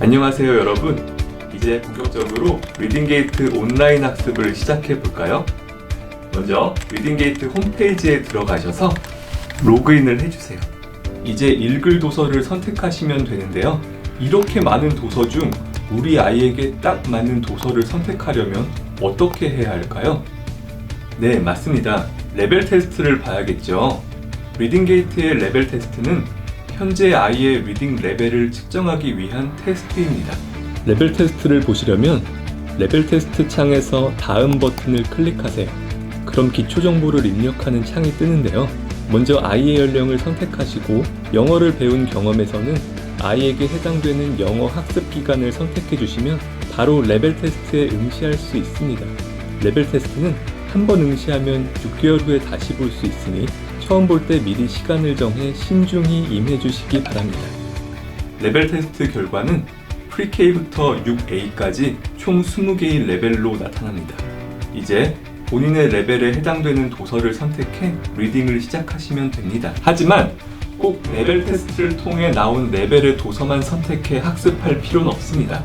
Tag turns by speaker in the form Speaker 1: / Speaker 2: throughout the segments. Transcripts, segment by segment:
Speaker 1: 안녕하세요 여러분. 이제 본격적으로 리딩게이트 온라인 학습을 시작해 볼까요? 먼저 리딩게이트 홈페이지에 들어가셔서 로그인을 해주세요. 이제 읽을 도서를 선택하시면 되는데요. 이렇게 많은 도서 중 우리 아이에게 딱 맞는 도서를 선택하려면 어떻게 해야 할까요? 네 맞습니다. 레벨 테스트를 봐야겠죠. 리딩게이트의 레벨 테스트는 현재 아이의 리딩 레벨을 측정하기 위한 테스트입니다. 레벨 테스트를 보시려면 레벨 테스트 창에서 다음 버튼을 클릭하세요. 그럼 기초 정보를 입력하는 창이 뜨는데요. 먼저 아이의 연령을 선택하시고 영어를 배운 경험에서는 아이에게 해당되는 영어 학습 기간을 선택해 주시면 바로 레벨 테스트에 응시할 수 있습니다. 레벨 테스트는 한 번 응시하면 6개월 후에 다시 볼 수 있으니 처음 볼 때 미리 시간을 정해 신중히 임해 주시기 바랍니다. 레벨 테스트 결과는 프리K부터 6A까지 총 20개의 레벨로 나타납니다. 이제 본인의 레벨에 해당되는 도서를 선택해 리딩을 시작하시면 됩니다. 하지만 꼭 레벨 테스트를 통해 나온 레벨의 도서만 선택해 학습할 필요는 없습니다.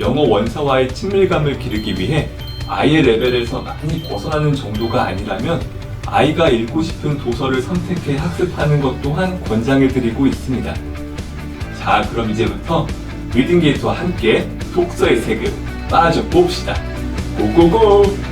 Speaker 1: 영어 원서와의 친밀감을 기르기 위해 아이의 레벨에서 많이 벗어나는 정도가 아니라면 아이가 읽고 싶은 도서를 선택해 학습하는 것 또한 권장해 드리고 있습니다. 자, 그럼 이제부터 리딩 게이트와 함께 독서의 세계 빠져 봅시다. 고고고!